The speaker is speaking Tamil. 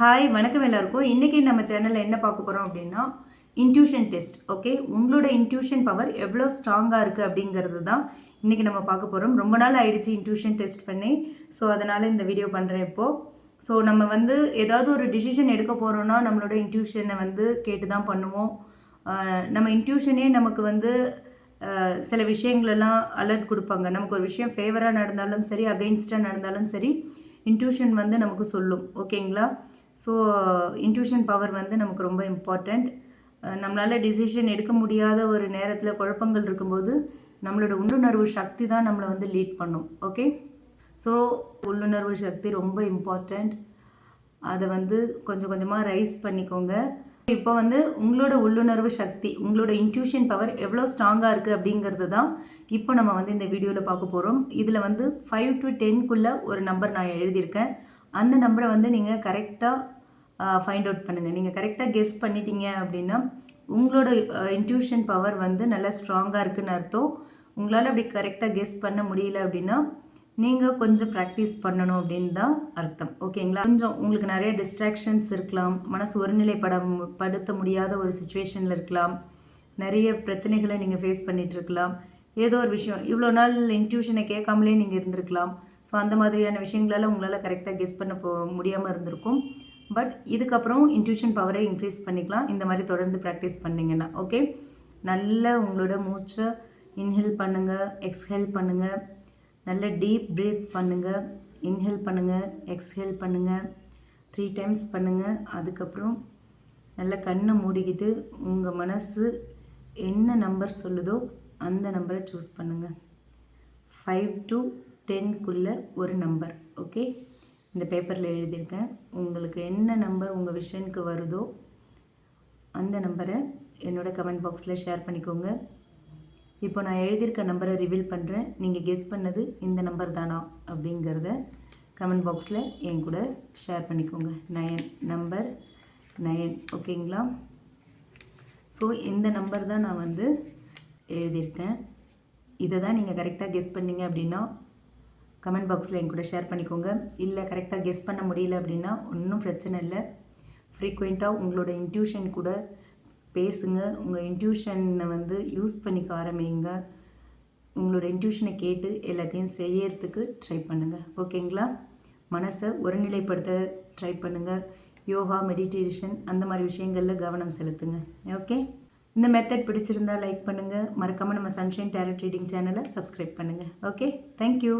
ஹாய் வணக்கம் எல்லாருக்கும். இன்றைக்கி நம்ம சேனலில் என்ன பார்க்க போகிறோம் அப்படின்னா இன்ட்யூஷன் டெஸ்ட் ஓகே உங்களோட இன்ட்யூஷன் பவர் எவ்வளோ ஸ்ட்ராங்காக இருக்குது அப்படிங்கிறது தான் இன்றைக்கி நம்ம பார்க்க போகிறோம் ரொம்ப நாள் ஆயிடுச்சு இன்ட்யூஷன் டெஸ்ட் பண்ணி. ஸோ அதனால் இந்த வீடியோ பண்ணுறேன் இப்போது ஸோ நம்ம வந்து ஏதாவது ஒரு டிசிஷன் எடுக்க போகிறோன்னா நம்மளோட இன்ட்யூஷனை வந்து கேட்டு தான் பண்ணுவோம் நம்ம இன்ட்யூஷனே நமக்கு வந்து சில விஷயங்களெல்லாம் அலர்ட் கொடுப்பாங்க. நமக்கு ஒரு விஷயம் ஃபேவராக நடந்தாலும் சரி அகெயின்ஸ்டாக நடந்தாலும் சரி இன்ட்யூஷன் வந்து நமக்கு சொல்லும் ஓகேங்களா ஸோ இன்ட்யூஷன் பவர் வந்து நமக்கு ரொம்ப இம்பார்ட்டண்ட் நம்மளால் டிசிஷன் எடுக்க முடியாத ஒரு நேரத்தில் குழப்பங்கள் இருக்கும்போது நம்மளோட உள்ளுணர்வு சக்தி தான் நம்மளை வந்து லீட் பண்ணும். ஓகே ஸோ உள்ளுணர்வு சக்தி ரொம்ப இம்பார்ட்டண்ட் அதை வந்து கொஞ்சம் கொஞ்சமாக ரைஸ் பண்ணிக்கோங்க. இப்போ வந்து உங்களோட உள்ளுணர்வு சக்தி உங்களோட இன்ட்யூஷன் பவர் எவ்வளோ ஸ்ட்ராங்காக இருக்குது அப்படிங்கிறது தான் இப்போ நம்ம வந்து இந்த வீடியோவில் பார்க்க போகிறோம் இதில் வந்து ஃபைவ் டு டென்க்குள்ளே ஒரு நம்பர் நான் எழுதியிருக்கேன். அந்த நம்பரை வந்து நீங்கள் கரெக்டாக ஃபைண்ட் அவுட் பண்ணுங்கள் நீங்கள் கரெக்டாக கெஸ் பண்ணிட்டீங்க அப்படின்னா உங்களோட இன்ட்யூஷன் பவர் வந்து நல்லா ஸ்ட்ராங்காக இருக்குன்னு அர்த்தம். உங்களால் அப்படி கரெக்டாக கெஸ் பண்ண முடியல அப்படின்னா நீங்கள் கொஞ்சம் ப்ராக்டிஸ் பண்ணணும் அப்படின்னு தான் அர்த்தம். ஓகேங்களா கொஞ்சம் உங்களுக்கு நிறைய டிஸ்ட்ராக்ஷன்ஸ் இருக்கலாம். மனசு ஒருநிலைப்பட மு- படுத்த முடியாத ஒரு சுச்சுவேஷனில் இருக்கலாம். நிறைய பிரச்சனைகளை நீங்கள் ஃபேஸ் பண்ணிகிட்ருக்கலாம் ஏதோ ஒரு விஷயம். இவ்வளோ நாள் இன்ட்யூஷனை கேட்காமலே நீங்கள் இருந்திருக்கலாம். ஸோ அந்த மாதிரியான விஷயங்களால் உங்களால் கரெக்டாக கெஸ் பண்ண போ முடியாமல் இருந்திருக்கும். பட் இதுக்கப்புறம் இன்ட்யூஷன் பவரை இன்க்ரீஸ் பண்ணிக்கலாம். இந்த மாதிரி தொடர்ந்து ப்ராக்டிஸ் பண்ணிங்கன்னா ஓகே நல்ல உங்களோட மூச்சை இன்ஹேல் பண்ணுங்கள் எக்ஸ்ஹேல் பண்ணுங்கள் நல்ல டீப் ப்ரீத் பண்ணுங்கள் இன்ஹேல் பண்ணுங்கள் எக்ஸ்ஹேல் பண்ணுங்கள் த்ரீ டைம்ஸ் பண்ணுங்கள் அதுக்கப்புறம் நல்ல கண்ணை மூடிக்கிட்டு உங்கள் மனசு என்ன நம்பர் சொல்லுதோ அந்த நம்பரை சூஸ் பண்ணுங்கள் ஃபைவ் டு டென்க்குள்ளே ஒரு நம்பர் ஓகே? இந்த பேப்பரில் எழுதியிருக்கேன். உங்களுக்கு என்ன நம்பர் உங்கள் விஷனுக்கு வருதோ அந்த நம்பரை என்னோடய கமெண்ட் பாக்ஸில் ஷேர் பண்ணிக்கோங்க. இப்போ நான் எழுதியிருக்க நம்பரை ரிவீல் பண்ணுறேன் நீங்கள் கெஸ் பண்ணது இந்த நம்பர் தானா அப்படிங்கிறத கமெண்ட் பாக்ஸில் என் கூட ஷேர் பண்ணிக்கோங்க. நயன் நம்பர் நயன் ஓகேங்களா? ஸோ இந்த நம்பர் தான் நான் வந்து எழுதியிருக்கேன். இதை தான் நீங்கள் கரெக்டாக கெஸ் பண்ணிங்க அப்படின்னா கமெண்ட் பாக்ஸில் என் கூட ஷேர் பண்ணிக்கோங்க. இல்லை கரெக்டாக கெஸ் பண்ண முடியல அப்படின்னா ஒன்றும் பிரச்சனை இல்லை. ஃப்ரீக்வெண்ட்டாக உங்களோட இன்ட்யூஷன் கூட பேசுங்க. உங்கள் இன்ட்யூஷனை வந்து யூஸ் பண்ணிக்க ஆரம்பிங்க. உங்களோட இன்ட்யூஷனை கேட்டு எல்லாத்தையும் செய்யறதுக்கு ட்ரை பண்ணுங்கள் ஓகேங்களா? மனசை ஒருநிலைப்படுத்த ட்ரை பண்ணுங்கள் யோகா மெடிடேஷன் அந்த மாதிரி விஷயங்களில் கவனம் செலுத்துங்க. ஓகே? இந்த மெத்தட் பிடிச்சிருந்தா லைக் பண்ணுங்கள் மறக்காமல் நம்ம சன்ஷைன் டேரட் ரீடிங் சேனலை சப்ஸ்கிரைப் பண்ணுங்கள் ஓகே? Thank you